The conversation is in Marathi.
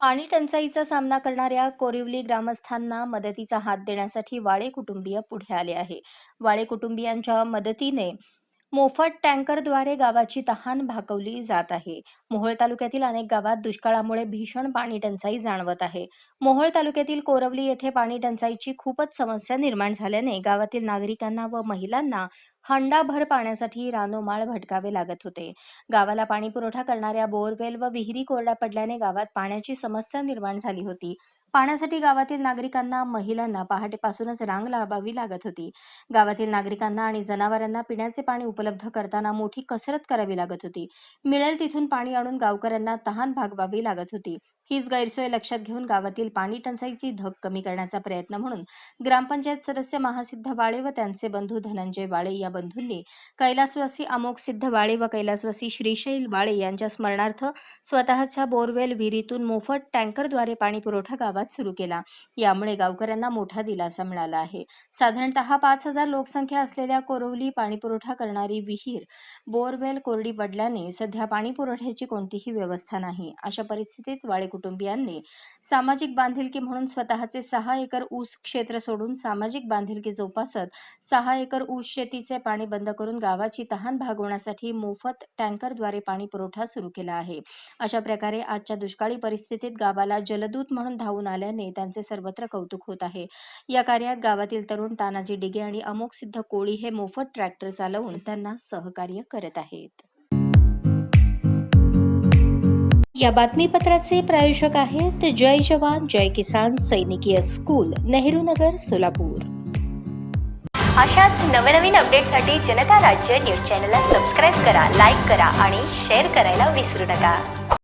पाणी टंचाईचा सामना करणाऱ्या कोरिवली ग्रामस्थांना मदतीचा हात देण्यासाठी वाळे कुटुंबीय पुढे आले आहे. वाळे कुटुंबियांच्या मदतीने मोफत टँकरद्वारे गावाची तहान भागवली जात आहे. मोहोळ तालुक्यातील अनेक गावात दुष्काळामुळे भीषण पाणी टंचाई जाणवत आहे. मोहोळ तालुक्यातील कोरवली येथे पाणी टंचाईची खूपच समस्या निर्माण झाल्याने गावातील नागरिकांना व महिलांना हंडाभर पाण्यासाठी रानोमाळ भटकावे लागत होते. गावाला पाणी पुरवठा करणाऱ्या बोरवेल व विहिरी कोरड्या पडल्याने गावात पाण्याची समस्या निर्माण झाली होती. पाण्यासाठी गावातील नागरिकांना महिलांना पहाटेपासूनच रांग लावावी लागत होती. गावातील नागरिकांना आणि जनावरांना पिण्याचे पाणी उपलब्ध करताना मोठी कसरत करावी लागत होती. मिळेल तिथून पाणी आणून गावकऱ्यांना तहान भागवावी लागत होती. हीच गैरसोय लक्षात घेऊन गावातील पाणी टंचाईची धग कमी करण्याचा प्रयत्न म्हणून ग्रामपंचायत सदस्य महासिद्ध वाळे व त्यांचे बंधू धनंजय वाळे या बंधूंनी कैलासवासी अमोक सिद्ध वाळे व कैलासवासी श्रीशैल वाळे यांच्या स्मरणार्थ स्वतःच्या बोरवेल विहिरीतून मोफत टँकरद्वारे पाणी पुरवठा गावात सुरू केला. यामुळे गावकऱ्यांना मोठा दिलासा मिळाला आहे. साधारणतः पाच हजार लोकसंख्या असलेल्या कोरवली पाणीपुरवठा करणारी विहीर बोरवेल कोरडी पडल्याने सध्या पाणी पुरवठ्याची कोणतीही व्यवस्था नाही. अशा परिस्थितीत वाळे कुटुंबियांनी सामाजिक बांधिलकी म्हणून स्वतःचे सहा एकर ऊस क्षेत्र सोडून सामाजिक बांधिलकी जोपासत सहा एकर ऊस शेतीचे पाणी बंद करून गावाची तहान भागवण्यासाठी मोफत टँकरद्वारे पाणी पुरवठा सुरू केला आहे. अशा प्रकारे आजच्या दुष्काळी परिस्थितीत गावाला जलदूत म्हणून धावून आल्याने त्यांचे सर्वत्र कौतुक होत आहे. या कार्यात गावातील तरुण तानाजी डिगे आणि अमोक सिद्ध कोळी हे मोफत ट्रॅक्टर चालवून त्यांना सहकार्य करत आहेत. या बातमीपत्राचे प्रायोजक आहेत जय जवान जय किसान सैनिकीय स्कूल नेहरू नगर सोलापूर. अशाच नवनवीन अपडेटसाठी जनता राज्य न्यूज चॅनलला सबस्क्राईब करा लाईक करा आणि शेअर करायला विसरू नका.